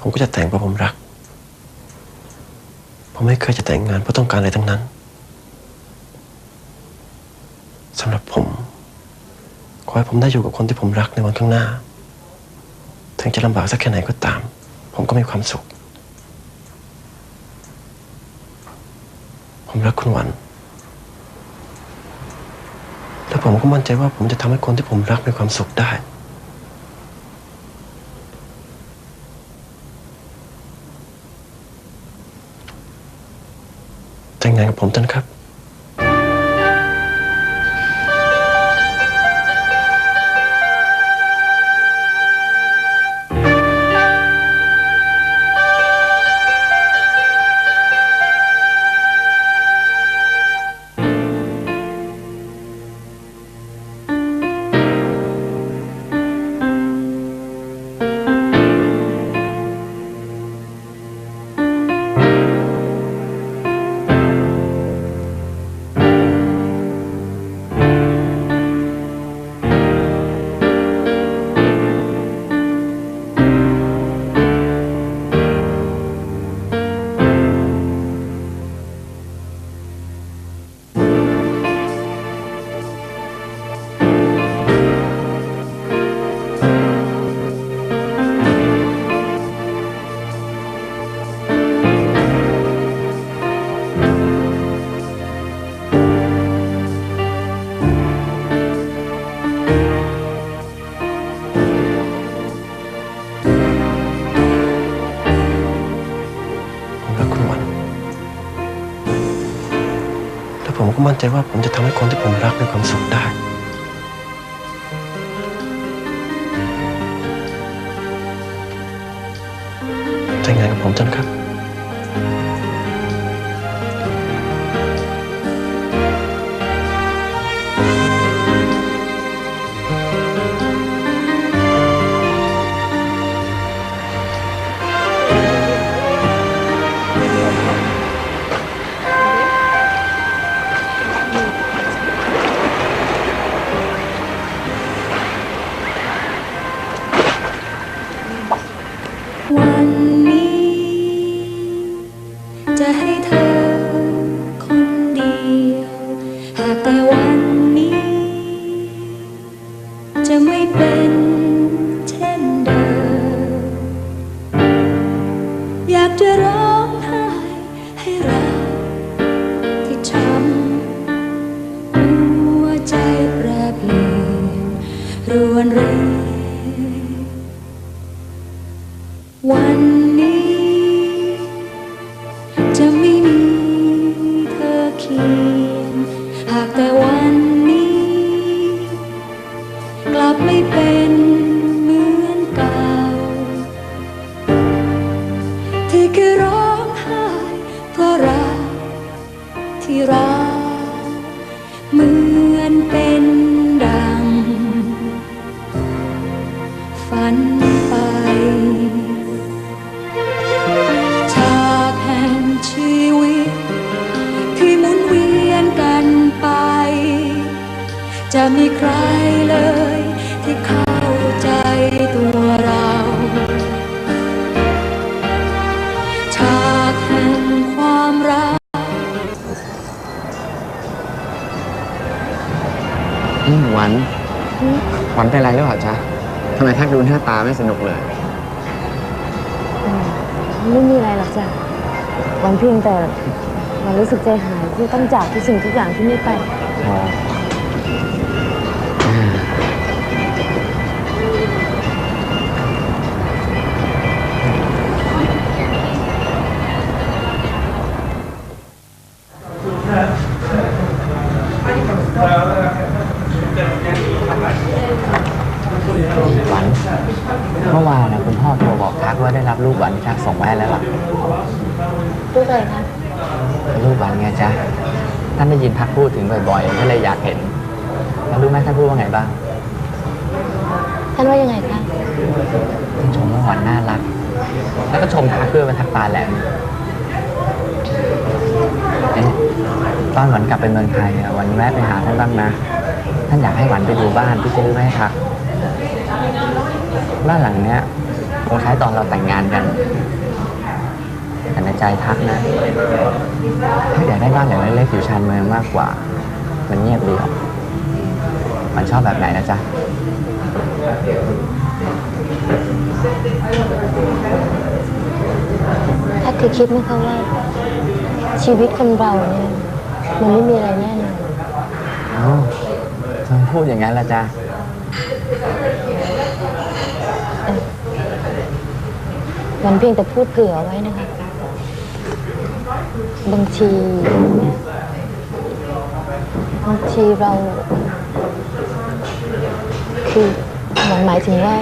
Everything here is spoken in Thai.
ผมก็จะแต่งเพราะผมรัก ผมไม่เคยจะแต่งงานเพราะต้องการอะไรทั้งนั้นสำหรับผม ขอให้ผมได้อยู่กับคนที่ผมรักในวันข้างหน้า ถึงจะลำบากสักแค่ไหนก็ตาม ผมก็มีความสุข ผมรักคุณหวันและผมก็มั่นใจว่าผมจะทำให้คนที่ผมรักมีความสุขได้ แต่งงานกับผมเถอะนะครับ ผมก็มั่นใจว่าผมจะทำให้คนที่ผมรักมีความสุขได้ แต่งงานกับผมเถอะนะครับ ให้เธอคนเดียว หากแต่วันนี้ จะไม่เป็นเช่นเดิม อยากจะร้องไห้ให้รักที่ช้ำหัวใจแปรเปลี่ยนรวนเรวัน จะมีใครเลยที่เข้าใจตัวเรา ฉากแห่งความรักอืมหวันหวันเป็นไรหรือเปล่าจ๊ะทำไมทักดูหน้าตาไม่สนุกเลย ไม่มีอะไรหรอกจ้ะวันเพียงแต่วันรู้สึกใจหายที่ต้องจากทุกสิ่งทุกอย่างที่นี่ไป อ๋อ รับรูปหวันที่ทักส่งมาให้แล้วล่ะรูปอะไรคะรูปหวานไงจ๊ะท่านได้ยินพักพูดถึงบ่อยๆก็เลยอยากเห็นแล้วรู้ไหมท่านพูดว่าไงบ้างท่านว่ายังไงคะท่านชมว่าหวานน่ารัก แล้วก็ชมทักด้วยว่าทักตาแหลมเอ๊ะตอนหวานกลับไปเมืองไทยอะหวันแวะไปหาท่านบ้างนะท่านอยากให้หวานไปดูบ้านที่ซื้อไว้ให้ทักบ้านหลังเนี้ย คงคล้ายตอนเราแต่งงานกันแต่ในใจทักนะถ้าอยากได้บ้านหลังเล็กๆอยู่ชานเมืองมากกว่า มันเงียบดีออกมันชอบแบบไหนนะจ๊ะถ้าเคยคิดไหมคะว่า ชีวิตคนเราเนี่ยมันไม่มีอะไรแน่นอนเอ้าทำไมพูดอย่างนั้นล่ะจ๊ะ มันเพียงแต่พูดเผื่อไว้นะคะ บางที บางทีเรา คือหมายหมายถึงว่า